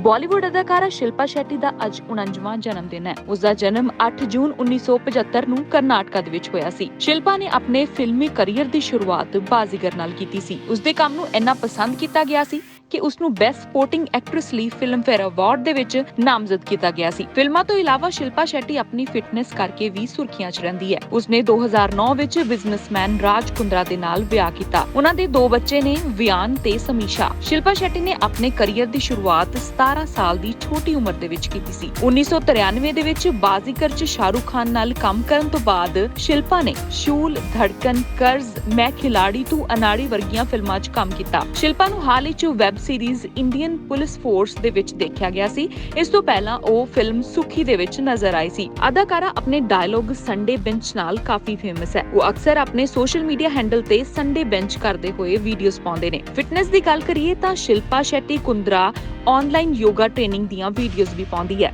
ਬਾਲੀਵੁੱਡ ਅਦਾਕਾਰਾ ਸ਼ਿਲਪਾ ਸ਼ੈੱਟੀ ਦਾ ਅੱਜ 49ਵਾਂ ਜਨਮ ਦਿਨ ਹੈ। ਉਸ ਦਾ ਜਨਮ 8 ਜੂਨ 1975 ਨੂੰ ਕਰਨਾਟਕਾ ਦੇ ਵਿੱਚ ਹੋਇਆ ਸੀ। ਸ਼ਿਲਪਾ ਨੇ ਆਪਣੇ ਫਿਲਮੀ ਕੈਰੀਅਰ ਦੀ ਸ਼ੁਰੂਆਤ ਬਾਜ਼ੀਗਰ ਨਾਲ ਕੀਤੀ ਸੀ। ਉਸ ਦੇ ਕੰਮ ਨੂੰ ਇੰਨਾ ਪਸੰਦ ਕੀਤਾ ਗਿਆ ਸੀ ਕਿ ਉਸ ਨੂੰ ਬੈਸਟ ਸਪੋਰਟਿੰਗ ਐਕਟਰੈਸ ਲਈ ਫਿਲਮ ਫੇਅਰ ਅਵਾਰਡ ਦੇ ਵਿੱਚ ਨਾਮਜ਼ਦ ਕੀਤਾ ਗਿਆ ਸੀ। ਫਿਲਮਾਂ ਤੋਂ ਇਲਾਵਾ ਸ਼ਿਲਪਾ ਸ਼ੈੱਟੀ ਆਪਣੀ ਫਿਟਨੈਸ ਕਰਕੇ ਵੀ ਸੁਰਖੀਆਂ 'ਚ ਰਹਿੰਦੀ ਹੈ। ਉਸਨੇ 2009 ਵਿੱਚ ਬਿਜ਼ਨਸਮੈਨ ਰਾਜ ਕੁੰਦਰਾ ਦੇ ਨਾਲ ਵਿਆਹ ਕੀਤਾ। ਉਹਨਾਂ ਦੇ ਦੋ ਬੱਚੇ ਨੇ, ਵਿਆਨ ਤੇ ਸਮੀਸ਼ਾ। ਸ਼ਿਲਪਾ ਸ਼ੈੱਟੀ ਨੇ ਆਪਣੇ ਕੈਰੀਅਰ ਦੀ ਸ਼ੁਰੂਆਤ 17 ਸਾਲ ਦੀ ਛੋਟੀ ਉਮਰ ਦੇ ਵਿੱਚ ਕੀਤੀ ਸੀ। 1993 ਦੇ ਵਿੱਚ ਬਾਜ਼ੀਗਰ 'ਚ ਸ਼ਾਹਰੁਖ ਖਾਨ ਨਾਲ ਕੰਮ ਕਰਨ ਤੋਂ ਬਾਅਦ ਸ਼ਿਲਪਾ ਨੇ ਸ਼ੂਲ, ਧੜਕਨ, ਕਰਜ਼, ਮੈਂ ਖਿਲਾੜੀ ਤੂੰ ਅਨਾੜੀ ਵਰਗੀਆਂ ਫਿਲਮਾਂ 'ਚ ਕੰਮ ਕੀਤਾ। ਸ਼ਿਲਪਾ ਨੂੰ ਹਾਲ ਹੀ 'ਚ web series Indian police force ਦੇ ਵਿੱਚ ਦੇਖਿਆ ਗਿਆ ਸੀ। ਇਸ ਤੋਂ ਪਹਿਲਾਂ ਉਹ ਫਿਲਮ ਸੁਖੀ ਦੇ ਵਿੱਚ ਨਜ਼ਰ ਆਈ ਸੀ। ਅਦਾਕਾਰਾ ਆਪਣੇ ਡਾਇਲੋਗ ਸੰਡੇ ਬੈਂਚ ਨਾਲ ਕਾਫੀ ਫੇਮਸ ਹੈ। ਉਹ ਅਕਸਰ ਆਪਣੇ ਸੋਸ਼ਲ ਮੀਡੀਆ ਹੈਂਡਲ ਤੇ ਸੰਡੇ ਬੈਂਚ ਕਰਦੇ ਹੋਏ ਵੀਡੀਓਜ਼ ਪਾਉਂਦੇ ਨੇ। ਫਿਟਨੈਸ ਦੀ ਗੱਲ ਕਰੀਏ ਤਾਂ ਸ਼ਿਲਪਾ ਸ਼ੈਟੀ ਕੁੰਦਰਾ ਆਨਲਾਈਨ ਯੋਗਾ ਟ੍ਰੇਨਿੰਗ ਦੀਆਂ ਵੀਡੀਓਜ਼ ਵੀ ਪਾਉਂਦੀ ਹੈ।